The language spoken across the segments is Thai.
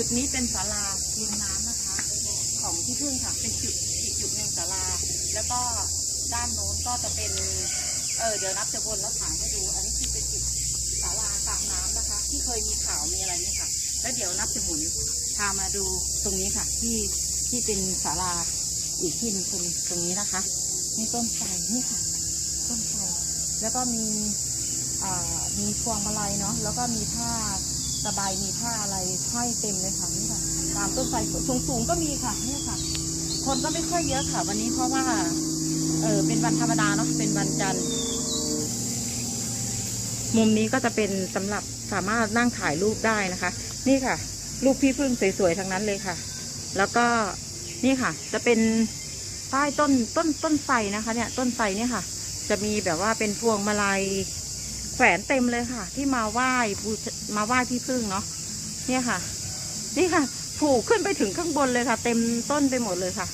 จุดนี้เป็นศาลาริมน้ำนะคะ ของที่พึ่งค่ะ เป็นจุดอีกจุดหนึ่งศาลา แล้วก็ด้านโน้นก็จะเป็น เออเดี๋ยวนับจะวนแล้วถ่ายให้ดู อันนี้คือเป็นจุดศาลากลางน้ำนะคะ ที่เคยมีข่าวมีอะไรนี่ค่ะ แล้วเดี๋ยวนับจะหมุนพามาดูตรงนี้ค่ะ ที่ที่เป็นศาลาอีกที่หนึงตรงตรงนี้นะคะนี่ต้นไทรนี่ค่ะ ต้นไทรแล้วก็มีอ่ามีพวงมาลัยเนาะแล้วก็มีผ้า สบายมีผ้าอะไรห้อยเต็มเลยค่ะนี่ค่ะ ตามต้นไทรสูงสูงๆก็มีค่ะนี่ค่ะ คนก็ไม่ค่อยเยอะค่ะ วันนี้เพราะว่า เออเป็นวันธรรมดาเนาะเป็นวันจันทร์มุมนี้ก็จะเป็นสำหรับสามารถนั่งถ่ายรูปได้นะคะ นี่ค่ะ รูปพี่พึ่งสวยๆทั้งนั้นเลยค่ะ แล้วก็นี่ค่ะ จะเป็นใต้ต้นต้นต้นไทรนะคะ เนี่ย ต้นไทรเนี่ยค่ะ จะมีแบบว่าเป็นพวงมาลัย แขวนเต็มเลยค่ะ ที่มาไหว้บูมาไหว้พี่พึ่งเนาะเนี่ยค่ะ นี่ค่ะ ผูกขึ้นไปถึงข้างบนเลยค่ะ เต็มต้นไปหมดเลยค่ะ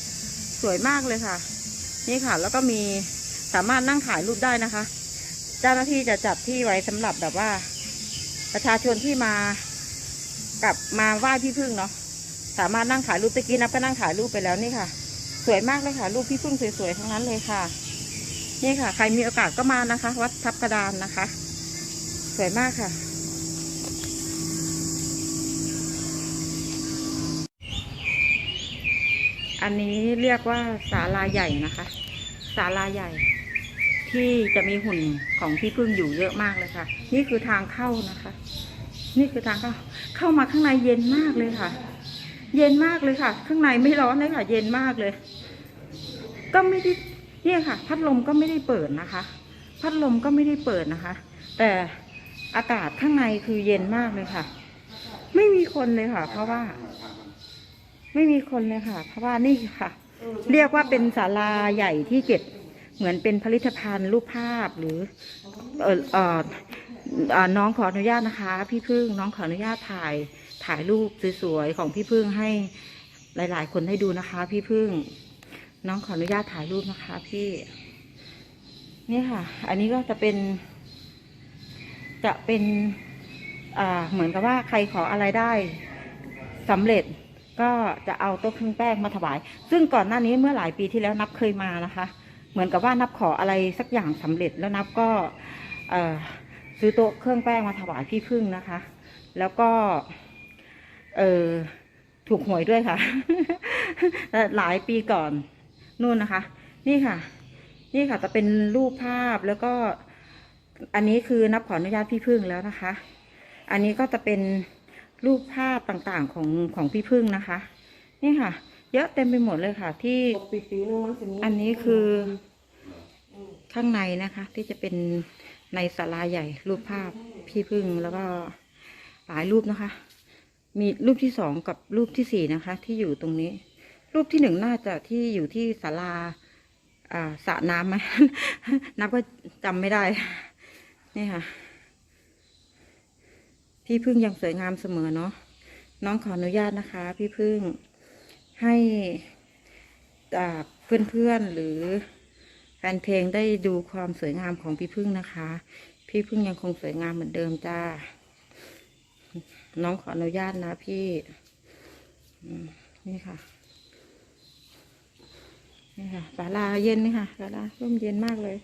สวยมากเลยค่ะ นี่ค่ะ แล้วก็มีสามารถนั่งถ่ายรูปได้นะคะ เจ้าหน้าที่จะจัดที่ไว้สำหรับแบบว่า ประชาชนที่มากับมาไหว้พี่พึ่งเนาะสามารถนั่งถ่ายรูปตะกี้นับก็นั่งถ่ายรูปไปแล้วนี่ค่ะ สวยมากเลยค่ะ รูปพี่พึ่งสวยๆทั้งนั้นเลยค่ะ นี่ค่ะ ใครมีโอกาสก็มานะคะ วัดทับกระดานนะคะ สวยมากค่ะ อันนี้เรียกว่าศาลาใหญ่นะคะศาลาใหญ่ ที่จะมีหุ่นของพี่พึ่งอยู่เยอะมากเลยค่ะ นี่คือทางเข้านะคะ นี่คือทางเข้า เข้ามาข้างในเย็นมากเลยค่ะ เย็นมากเลยค่ะ ข้างในไม่ร้อนเลยค่ะ เย็นมากเลย ก็ไม่ได้เนี่ยค่ะ พัดลมก็ไม่ได้เปิดนะคะ พัดลมก็ไม่ได้เปิดนะคะ แต่ อากาศข้างในคือเย็นมากเลยค่ะ ไม่มีคนเลยค่ะ เพราะว่า ไม่มีคนเลยค่ะ เพราะว่านี่ค่ะ เรียกว่าเป็นศาลาใหญ่ที่เก็บเหมือนเป็นผลิตภัณฑ์รูปภาพหรือ เออเออเอ่อน้องขออนุญาตนะคะ พี่พึ่งน้องขออนุญาตถ่ายถ่ายรูปสวยๆของพี่พึ่งให้หลายๆ คนได้ดูนะคะ พี่พึ่ง น้องขออนุญาตถ่ายรูปนะคะ พี่ นี่ค่ะ อันนี้ก็จะเป็น จะเป็นเหมือนกับว่าใครขออะไรได้สำเร็จก็จะเอาโต๊ะเครื่องแป้งมาถวาย ซึ่งก่อนหน้านี้เมื่อหลายปีที่แล้วนับเคยมานะคะ เหมือนกับว่านับขออะไรสักอย่างสำเร็จแล้วนับก็ซื้อโต๊ะเครื่องแป้งมาถวายพี่พึ่งนะคะ แล้วก็เออถูกหวยด้วยค่ะ หลายปีก่อนนู่นนะคะ นี่ค่ะ นี่ค่ะจะเป็นรูปภาพแล้วก็ อันนี้คือนับขออนุญาตพี่พึ่งแล้วนะคะ อันนี้ก็จะเป็นรูปภาพต่างๆของของพี่พึ่งนะคะ นี่ค่ะ เยอะเต็มไปหมดเลยค่ะ ที่อันนี้คือข้างในนะคะ ที่จะเป็นในศาลาใหญ่ รูปภาพพี่พึ่งแล้วก็หลายรูปนะคะ มีรูปที่สองกับรูปที่สี่นะคะ ที่อยู่ตรงนี้ รูปที่หนึ่งน่าจะที่อยู่ที่ศาลาอ่าสระน้ำไหมนับก็จำไม่ได้ นี่ค่ะ พี่พึ่งยังสวยงามเสมอเนาะน้องขออนุญาตนะคะ พี่พึ่งให้อ่าเพื่อนๆหรือแฟนเพลงได้ดูความสวยงามของพี่พึ่งนะคะ พี่พึ่งยังคงสวยงามเหมือนเดิมจ้า น้องขออนุญาตนะพี่นี่ค่ะนี่ค่ะศาลาเย็นนี่ค่ะศาลาร่มเย็นมากเลย